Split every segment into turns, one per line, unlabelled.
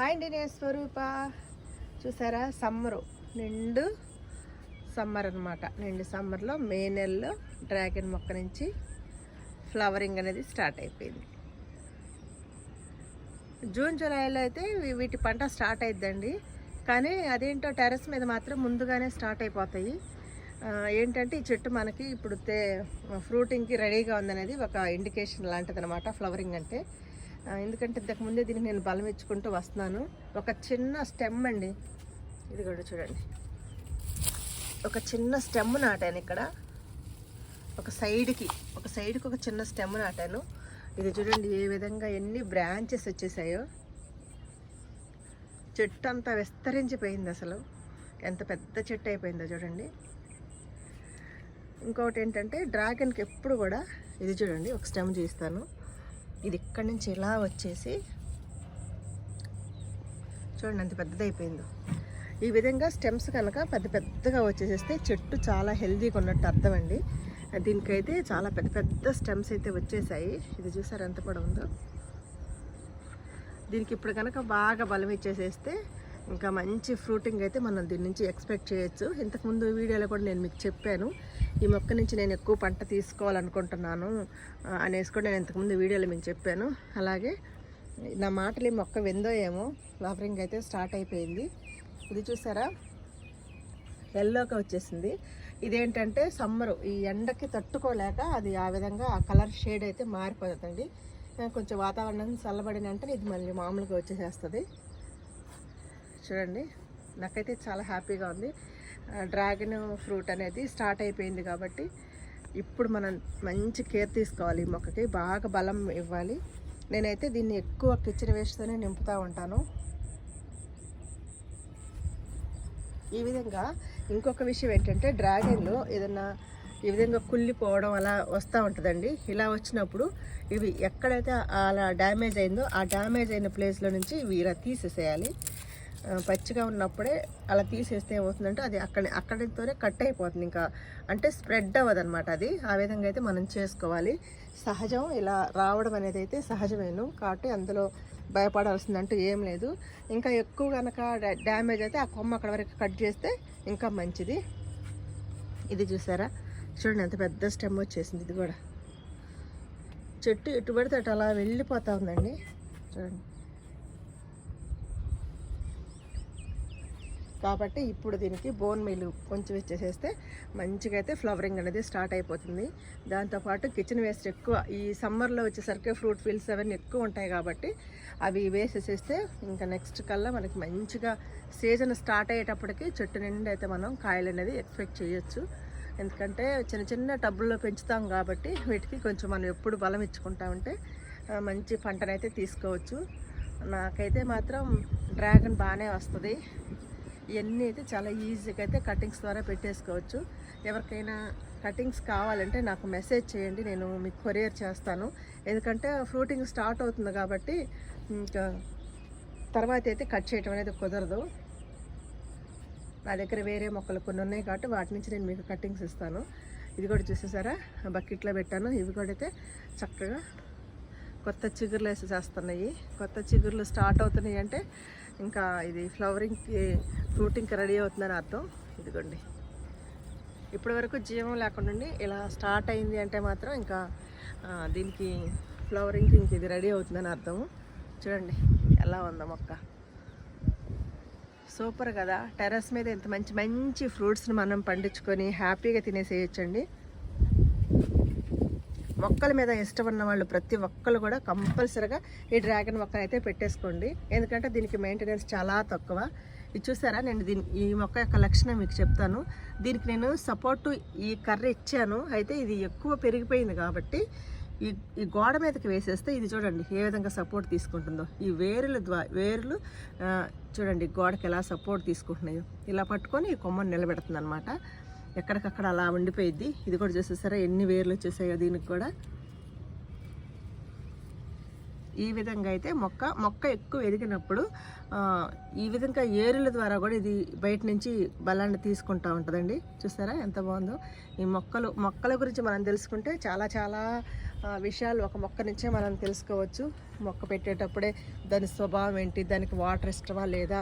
Hi అండి నేను స్వరూప. చూసారా? సమ్మరు. నిండు సమ్మర్ అనమాట నిండు సమ్మర్లో మే నెలలో డ్రాగన్ మొక్క నుంచి ఫ్లవరింగ్ అనేది స్టార్ట్ అయిపోయింది. జూన్ జూలైలో అయితే వీటి పంట స్టార్ట్ అయిద్దండి. కానీ అదేంటో టెర్రస్ మీద మాత్రం ముందుగానే స్టార్ట్ అయిపోతాయి. ఏంటంటే ఈ చెట్టు మనకి ఇప్పుడు తే ఫ్రూటింగ్కి రెడీగా ఉందనేది ఒక ఇండికేషన్ లాంటిది అనమాట ఫ్లవరింగ్ అంటే ఎందుకంటే ఇంతకుముందే దీనికి నేను బలం ఇచ్చుకుంటూ వస్తున్నాను. ఒక చిన్న స్టెమ్ అండి. ఇది కూడా చూడండి. ఒక చిన్న స్టెమ్ నాటాను ఇక్కడ. ఒక సైడ్కి ఒక సైడ్కి ఒక చిన్న స్టెమ్ నాటాను. ఇది చూడండి ఏ విధంగా ఎన్ని బ్రాంచెస్ వచ్చేసాయో. చెట్టు అంతా విస్తరించిపోయింది అసలు. ఎంత పెద్ద చెట్టు అయిపోయిందో చూడండి. ఇంకొకటి ఏంటంటే డ్రాగన్కి ఎప్పుడు కూడా ఇది చూడండి ఒక స్టెమ్ చూస్తాను. ఇది ఇక్కడి నుంచి ఇలా వచ్చేసి చూడండి ఎంత పెద్దదైపోయిందో. ఈ విధంగా స్టెమ్స్ కనుక పెద్ద పెద్దగా వచ్చేసేస్తే చెట్టు చాలా హెల్దీగా ఉన్నట్టు అర్థం అండి దీనికైతే చాలా పెద్ద పెద్ద స్టెమ్స్ అయితే వచ్చేసాయి. ఇది చూసారు ఎంత పొడవుందో? దీనికి ఇప్పుడు కనుక బాగా బలం ఇచ్చేసేస్తే ఇంకా మంచి ఫ్రూటింగ్ అయితే మనం దీని నుంచి ఎక్స్పెక్ట్ చేయొచ్చు. ఇంతకుముందు వీడియోలో కూడా నేను మీకు చెప్పాను. ఈ మొక్క నుంచి నేను ఎక్కువ పంట తీసుకోవాలనుకుంటున్నాను అనేసి కూడా నేను ఇంతకుముందు వీడియోలో మీకు చెప్పాను. అలాగే నా మాటలు ఈ మొక్క వెందో ఏమో ఫ్లవరింగ్ అయితే స్టార్ట్ అయిపోయింది. ఇది చూసారా? ఎల్లోకి వచ్చేసింది. ఇదేంటంటే సమ్మరు ఈ ఎండకి తట్టుకోలేక అది ఆ విధంగా ఆ కలర్ షేడ్ అయితే మారిపోతుందండి. కొంచెం వాతావరణం చల్లబడిన వెంటనే ఇది మళ్ళీ మామూలుగా వచ్చేసేస్తుంది. చూడండి. నాకైతే చాలా హ్యాపీగా ఉంది. డ్రాగన్ ఫ్రూట్ అనేది స్టార్ట్ అయిపోయింది కాబట్టి ఇప్పుడు మనం మంచి కేర్ తీసుకోవాలి మొక్కకి. బాగా బలం ఇవ్వాలి. నేనైతే దీన్ని ఎక్కువ కిచెన్ వేస్ట్తోనే నింపుతూ ఉంటాను. ఈ విధంగా ఇంకొక విషయం ఏంటంటే డ్రాగన్లో ఏదన్నా ఈ విధంగా కుళ్ళిపోవడం అలా వస్తూ ఉంటుందండి. ఇలా వచ్చినప్పుడు ఇవి ఎక్కడైతే అలా డ్యామేజ్ అయిందో ఆ డ్యామేజ్ అయిన ప్లేస్లో నుంచి ఇవి ఇలా తీసేసేయాలి. పచ్చిగా ఉన్నప్పుడే అలా తీసేస్తే ఏమవుతుందంటే అది అక్కడ అక్కడితోనే కట్ అయిపోతుంది ఇంకా. అంటే స్ప్రెడ్ అవ్వదు అనమాట అది. ఆ విధంగా అయితే మనం చేసుకోవాలి. సహజం ఇలా రావడం అనేది అయితే సహజమేను. కాబట్టి అందులో భయపడాల్సిందంటూ ఏం లేదు. ఇంకా ఎక్కువ కనుక డ్యామేజ్ అయితే ఆ కొమ్మ అక్కడ వరకు కట్ చేస్తే ఇంకా మంచిది. ఇది చూసారా? చూడండి ఎంత పెద్ద స్టెమ్ వచ్చేసింది ఇది కూడా. చెట్టు ఎటు పడితే అటు అలా వెళ్ళిపోతూ ఉందండి. చూడండి. కాబట్టి ఇప్పుడు దీనికి బోన్ మీల్ కొంచెం ఇచ్చేసేస్తే మంచిగా అయితే ఫ్లవరింగ్ అనేది స్టార్ట్ అయిపోతుంది. దాంతోపాటు కిచెన్ వేస్ట్ ఎక్కువ ఈ సమ్మర్లో వచ్చేసరికి ఫ్రూట్ ఫీల్స్ అవన్నీ ఎక్కువ ఉంటాయి కాబట్టి అవి వేసేసేస్తే ఇంకా నెక్స్ట్ కల్లా మనకి మంచిగా సీజన్ స్టార్ట్ అయ్యేటప్పటికి చెట్టు నిండా అయితే మనం కాయలు అనేది ఎక్స్పెక్ట్ చేయొచ్చు. ఎందుకంటే చిన్న చిన్న టబ్బుల్లో పెంచుతాం కాబట్టి వీటికి కొంచెం మనం ఎప్పుడు బలం ఇచ్చుకుంటా ఉంటే మంచి పంటనైతే తీసుకోవచ్చు. నాకైతే మాత్రం డ్రాగన్ బాగానే వస్తుంది. ఇవన్నీ అయితే చాలా ఈజీగా అయితే కటింగ్స్ ద్వారా పెట్టేసుకోవచ్చు. ఎవరికైనా కటింగ్స్ కావాలంటే నాకు మెసేజ్ చేయండి నేను మీకు కొరియర్ చేస్తాను. ఎందుకంటే ఫ్రూటింగ్ స్టార్ట్ అవుతుంది కాబట్టి ఇంకా తర్వాత అయితే కట్ చేయటం అనేది కుదరదు. నా దగ్గర వేరే మొక్కలు కొన్ని ఉన్నాయి కాబట్టి వాటి నుంచి నేను మీకు కటింగ్స్ ఇస్తాను. ఇది కూడా చూసేసారా? బకెట్లో పెట్టాను. ఇవి కూడా అయితే చక్కగా కొత్త చిగుర్లు వేసి చేస్తున్నాయి. కొత్త చిగుర్లు స్టార్ట్ అవుతున్నాయి అంటే ఇంకా ఇది ఫ్లవరింగ్కి ఫ్రూటింగ్కి రెడీ అవుతుందని అర్థం. ఇదిగోండి. ఇప్పటి వరకు జీవం లేకుండా ఇలా స్టార్ట్ అయింది అంటే మాత్రం ఇంకా దీనికి ఫ్లవరింగ్కి ఇంక ఇది రెడీ అవుతుందని అర్థం చూడండి ఎలా ఉందా మొక్క. సూపర్ కదా. టెర్రస్ మీద ఇంత మంచి మంచి ఫ్రూట్స్ని మనం పండించుకొని హ్యాపీగా తినేసేయచ్చండి. మొక్కల మీద ఇష్టం ఉన్న వాళ్ళు ప్రతి ఒక్కరు కూడా కంపల్సరిగా ఈ డ్రాగన్ మొక్కను అయితే పెట్టేసుకోండి. ఎందుకంటే దీనికి మెయింటెనెన్స్ చాలా తక్కువ. ఇది చూసారా? నేను దీని ఈ మొక్క యొక్క లక్షణం మీకు చెప్తాను. దీనికి నేను సపోర్ట్ ఈ కర్ర ఇచ్చాను. అయితే ఇది ఎక్కువ పెరిగిపోయింది కాబట్టి ఈ ఈ గోడ మీదకి వేసేస్తే ఇది చూడండి ఏ విధంగా సపోర్ట్ తీసుకుంటుందో. ఈ వేరుల ద్వారా వేర్లు చూడండి గోడకి ఎలా సపోర్ట్ తీసుకుంటున్నాయో. ఇలా పట్టుకొని ఈ కొమ్మను నిలబెడుతుంది అనమాట ఎక్కడికక్కడ అలా ఉండిపోయిద్ది. ఇది కూడా చూసేసారా? ఎన్ని వేర్లు వచ్చేసాయో దీనికి కూడా. ఈ విధంగా అయితే మొక్క మొక్క ఎక్కువ ఎదిగినప్పుడు ఈ విధంగా ఏరుల ద్వారా కూడా ఇది బయట నుంచి బలాన్ని తీసుకుంటా ఉంటుందండి. చూసారా? ఎంత బాగుందో. ఈ మొక్కలు మొక్కల గురించి మనం తెలుసుకుంటే చాలా చాలా విషయాలు ఒక మొక్క నుంచే మనం తెలుసుకోవచ్చు. మొక్క పెట్టేటప్పుడే దాని స్వభావం ఏంటి? దానికి వాటర్ ఇష్టమా లేదా?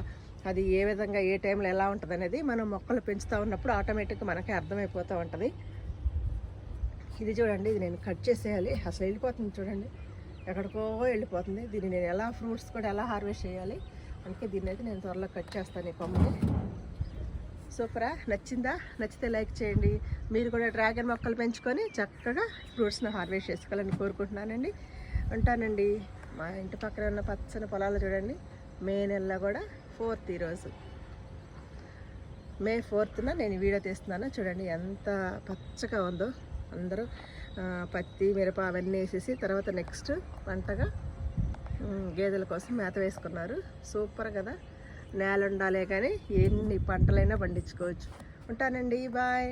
అది ఏ విధంగా ఏ టైంలో ఎలా ఉంటుంది అనేది మనం మొక్కలు పెంచుతూ ఉన్నప్పుడు ఆటోమేటిక్గా మనకే అర్థమైపోతూ ఉంటుంది. ఇది చూడండి ఇది నేను కట్ చేసేయాలి. అసలు వెళ్ళిపోతుంది చూడండి. ఎక్కడికో వెళ్ళిపోతుంది. దీన్ని నేను ఎలా ఫ్రూట్స్ కూడా ఎలా హార్వెస్ట్ చేయాలి అందుకే దీన్ని అయితే నేను త్వరలో కట్ చేస్తాను ఈ కొమ్మని. సూపరా? నచ్చిందా? నచ్చితే లైక్ చేయండి. మీరు కూడా డ్రాగన్ మొక్కలు పెంచుకొని చక్కగా ఫ్రూట్స్ని హార్వెస్ట్ చేసుకోవాలని కోరుకుంటున్నానండి. ఉంటానండి. మా ఇంటి పక్కన ఉన్న పచ్చని పొలాలు చూడండి. మే నెలలో కూడా ఫోర్త్ ఈరోజు. మే ఫోర్త్న నేను వీడియో తీస్తున్నాను. చూడండి ఎంత పచ్చగా ఉందో. అందరూ పత్తి మిరప అవన్నీ వేసేసి తర్వాత నెక్స్ట్ పంటగా గేదెల కోసం మేత వేసుకున్నారు. సూపర్ కదా. నేల ఉండాలే కానీ ఎన్ని పంటలైనా పండించుకోవచ్చు. ఉంటానండి. బాయ్.